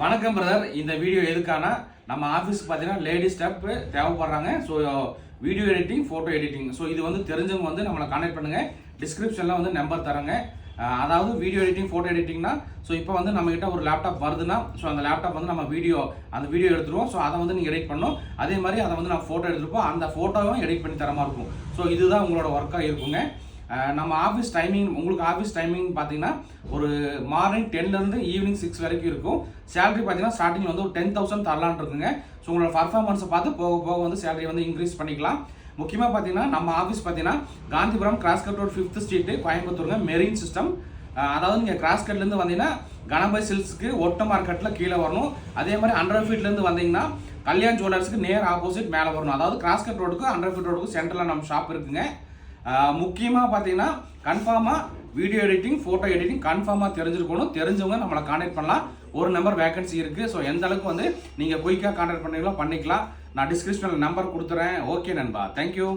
வணக்கம் பிரதர் இந்த வீடியோ எதுக்கான நம்ம ஆஃபீஸ்க்கு பார்த்தீங்கன்னா ladies staff தேவைப்படுறாங்க. So video editing photo editing so இது வந்து தெரிஞ்சவங்க வந்து நம்மளை கான்டாக்ட் பண்ணுங்கள் டிஸ்கிரிப்ஷனில் வந்து நம்பர் தரங்க. அதாவது வீடியோ எடிட்டிங் ஃபோட்டோ எடிட்டிங்னா ஸோ இப்போ வந்து நம்மகிட்ட ஒரு லேப்டாப் வருதுன்னா ஸோ அந்த லேப்டாப் வந்து நம்ம வீடியோ அந்த வீடியோ எடுத்துருவோம். ஸோ அதை வந்து நீங்கள் எடிட் பண்ணணும் அதே மாதிரி அதை வந்து நம்ம ஃபோட்டோ எடுத்துருப்போம். அந்த ஃபோட்டோவும் எடிட் பண்ணி தரமாக இருக்கும். ஸோ இதுதான் உங்களோட ஒர்க்காக இருக்குங்க. நம்ம ஆஃபீஸ் டைமிங் உங்களுக்கு ஆஃபீஸ் டைமிங் பார்த்தீங்கன்னா ஒரு மார்னிங் டென்லேருந்து ஈவினிங் சிக்ஸ் வரைக்கும் இருக்கும். சேலரி பார்த்தீங்கன்னா ஸ்டார்டிங் வந்து ஒரு டென் தௌசண்ட் தரலான் இருக்குங்க. ஸோ உங்களோட பர்ஃபார்மன்ஸை பார்த்து போக போக வந்து சேலரி வந்து இன்க்ரீஸ் பண்ணிக்கலாம். முக்கியமாக பார்த்தீங்கன்னா நம்ம ஆஃபீஸ் பார்த்தீங்கன்னா Gandhipuram cross cut road fifth street கோயம்புத்தூருங்க மெரின் சிஸ்டம் அதாவது நீங்கள் கிராஸ் கட்லேருந்து வந்தீங்கன்னா கணபதி சில்க்ஸ்க்கு ஒட்ட மார்க்கெட்டில் கீழே வரணும். அதே மாதிரி ஹண்ட்ரட் ஃபீட்லேருந்து வந்தீங்கன்னா கல்யாண் ஜுவல்லர்ஸ்க்கு நேர் ஆப்போசிட் மேலே வரணும். அதாவது கிராஸ் கட் ரோடுக்கு ஹண்ட்ரட் ஃபீட் ரோடுக்கு சென்டரில் நம்ம ஷாப் இருக்குங்க. முக்கியமாக பார்த்தீங்கன்னா கன்ஃபார்மாக வீடியோ எடிட்டிங் ஃபோட்டோ எடிட்டிங் கன்ஃபார்மாக தெரிஞ்சிருக்கணும். தெரிஞ்சவங்க நம்மளை காண்டாக்ட் பண்ணலாம். ஒரு நம்பர் வேகன்சி இருக்குது ஸோ எந்த அளவுக்கு வந்து நீங்கள் குயிக்காக காண்டாக்ட் பண்ணீங்களோ பண்ணிக்கலாம். நான் டிஸ்கிரிப்ஷனில் நம்பர் கொடுத்துறேன். ஓகே நண்பா. தேங்க்யூ